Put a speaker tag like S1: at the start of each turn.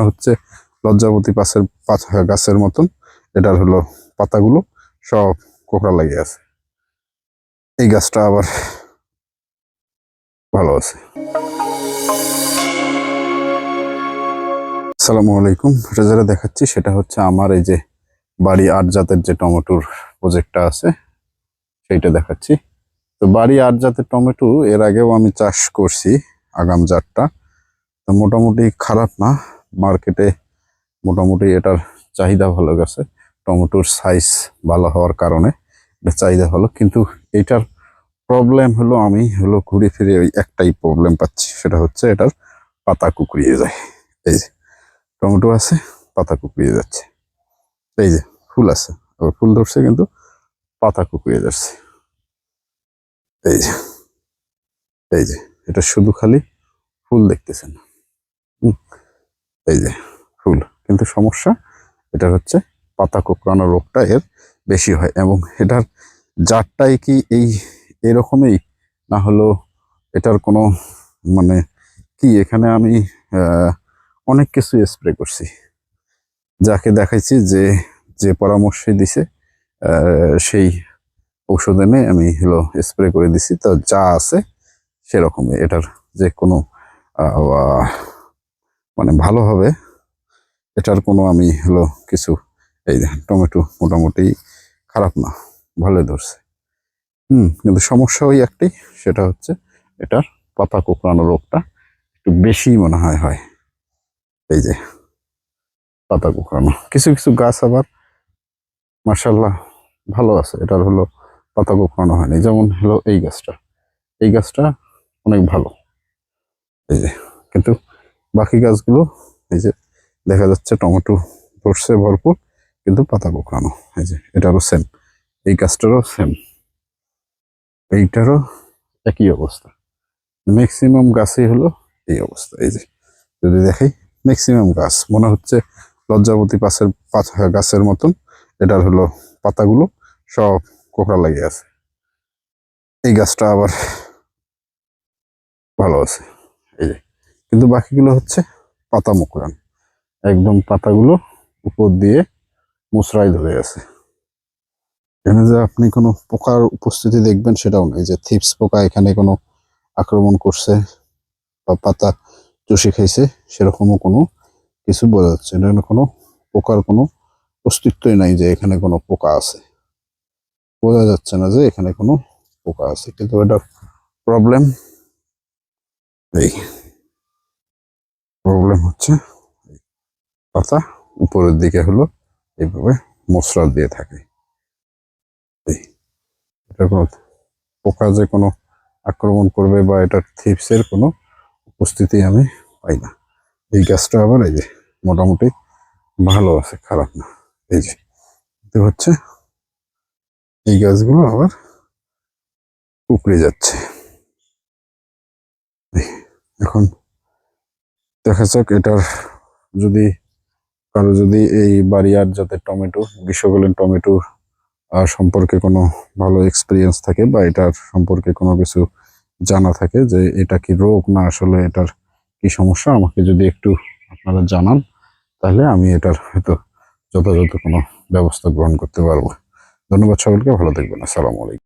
S1: হচ্ছে লজ্জাবতী পাশের গাছের মতন। এটার হলো পাতাগুলো, সব কোকড়া লাগিয়ে আছে। এই গাছটা আবার ভালো আছে। আসসালামু আলাইকুম। এটা যেটা দেখাচ্ছি, সেটা হচ্ছে আমার এই যে বাড়ি আট জাতের যে টমেটোর প্রজেক্টটা আছে, সেইটা দেখাচ্ছি। তো বাড়ি আট জাতের টমেটো, এর আগেও আমি চাষ করছি আগাম জাতটা। তো মোটামুটি খারাপ না। মার্কেটে মোটামুটি এটার চাহিদা ভালো গেছে। টমেটোর সাইজ ভালো হওয়ার কারণে এটা চাহিদা ভালো। কিন্তু এটার প্রবলেম হলো আমি হলো ঘুরে ফিরে ওই একটাই প্রবলেম পাচ্ছি সেটা হচ্ছে এটার পাতা কুকড়িয়ে যায়। এই যে টমেটো আছে পাতা কুকড়িয়ে যাচ্ছে। এই যে ফুল আছে আবার ফুল ধরছে কিন্তু পাতা কুকড়িয়ে যাচ্ছে। এই যে এই যে এটা শুধু খালি ফুল দেখতেছেন। হুম, এই যে, ফুল। কিন্তু সমস্যা, এটা হচ্ছে পাতা কোঁকড়ানো রোগটা এর বেশি হয় এবং এটার জাতটাই কি এই এরকমই? না হলো এটার কোনো মানে কি? এখানে আমি অনেক কিছু স্প্রে করছি। যাকে দেখাইছি যে যে পরামর্শ দিছে সেই ঔষধ এনে আমি হলো স্প্রে করে দিছি। তো যা আছে সেরকমই। এটার যে কোনো মানে ভালো হবে। এটার কোনো আমি হলো কিছু, এই টমেটো মোটামুটি খারাপ না, ভালো ধরছে। হুম, কিন্তু সমস্যা ওই একটাই সেটা হচ্ছে এটার পাতা কোঁকড়ানো রোগটা একটু বেশি মনে হয় হয়। এই যে পাতা কোঁকড়ানো। কিছু কিছু গাছ আবার মার্শাল্লাহ ভালো আছে, এটার হলো পাতা কোঁকড়ানো হয়নি। যেমন হলো এই গাছটা এই গাছটা অনেক ভালো। এই যে বাকি গাছগুলো এই যে দেখা যাচ্ছে টমেটো ধরছে ভরপুর, কিন্তু পাতা কোঁকড়ানো। এই যে, এটারও সেম এই গাছটারও সেম এইটারও একই অবস্থা। ম্যাক্সিমাম গাছই হলো এই অবস্থা। এই যে, যদি দেখাই ম্যাক্সিমাম গাছ। মনে হচ্ছে লজ্জাবতী পাশের গাছের মতন এটার হলো পাতাগুলো সব কোকড়া লাগিয়ে আছে। এই গাছটা আবার ভালো আছে। এই যে কিন্তু বাকিগুলো হচ্ছে পাতা মোকরান। একদম পাতাগুলো উপর দিয়ে মুসরাই ধরে আছে। এখানে যে আপনি কোনো পোকার উপস্থিতি দেখবেন সেটাও নেই যে থিপস পোকা এখানে কোনো আক্রমণ করছে বা পাতা চষে খাইছে, সেরকমও কোনো কিছু বোঝা যাচ্ছে না। এখানে কোনো পোকার কোনো অস্তিত্বই নাই যে এখানে কোনো পোকা আছে। বোঝা যাচ্ছে না যে এখানে কোনো পোকা আছে। কিন্তু এটা প্রবলেম এই। প্রবলেম হচ্ছে। পাতা উপরের দিকে হলো এইভাবে মশলা দিয়ে থাকে। এটা কোনো পোকা যে কোনো আক্রমণ করবে বা এটার থিপসের কোনো উপস্থিতি আমি পাই না। এই গাছটা আবার এই যে মোটামুটি ভালো আছে, খারাপ না। এই যে এটা হচ্ছে এই গাছগুলো আবার উপড়ে যাচ্ছে এই, এখন দেখা যাক, এটার যদি, কারও যদি এই বাড়িয়ার যাতে টমেটো, গ্রীষ্মকালীন টমেটো সম্পর্কে কোনো ভালো এক্সপিরিয়েন্স থাকে বা এটার সম্পর্কে কোনো কিছু জানা থাকে যে এটা কি রোগ না আসলে এটার কি সমস্যা, আমাকে যদি একটু আপনারা জানান, তাহলে আমি এটার হয়তো যথাযথ কোনো ব্যবস্থা গ্রহণ করতে পারব। ধন্যবাদ সকলকে, ভালো থাকবেন, আসসালামু আলাইকুম।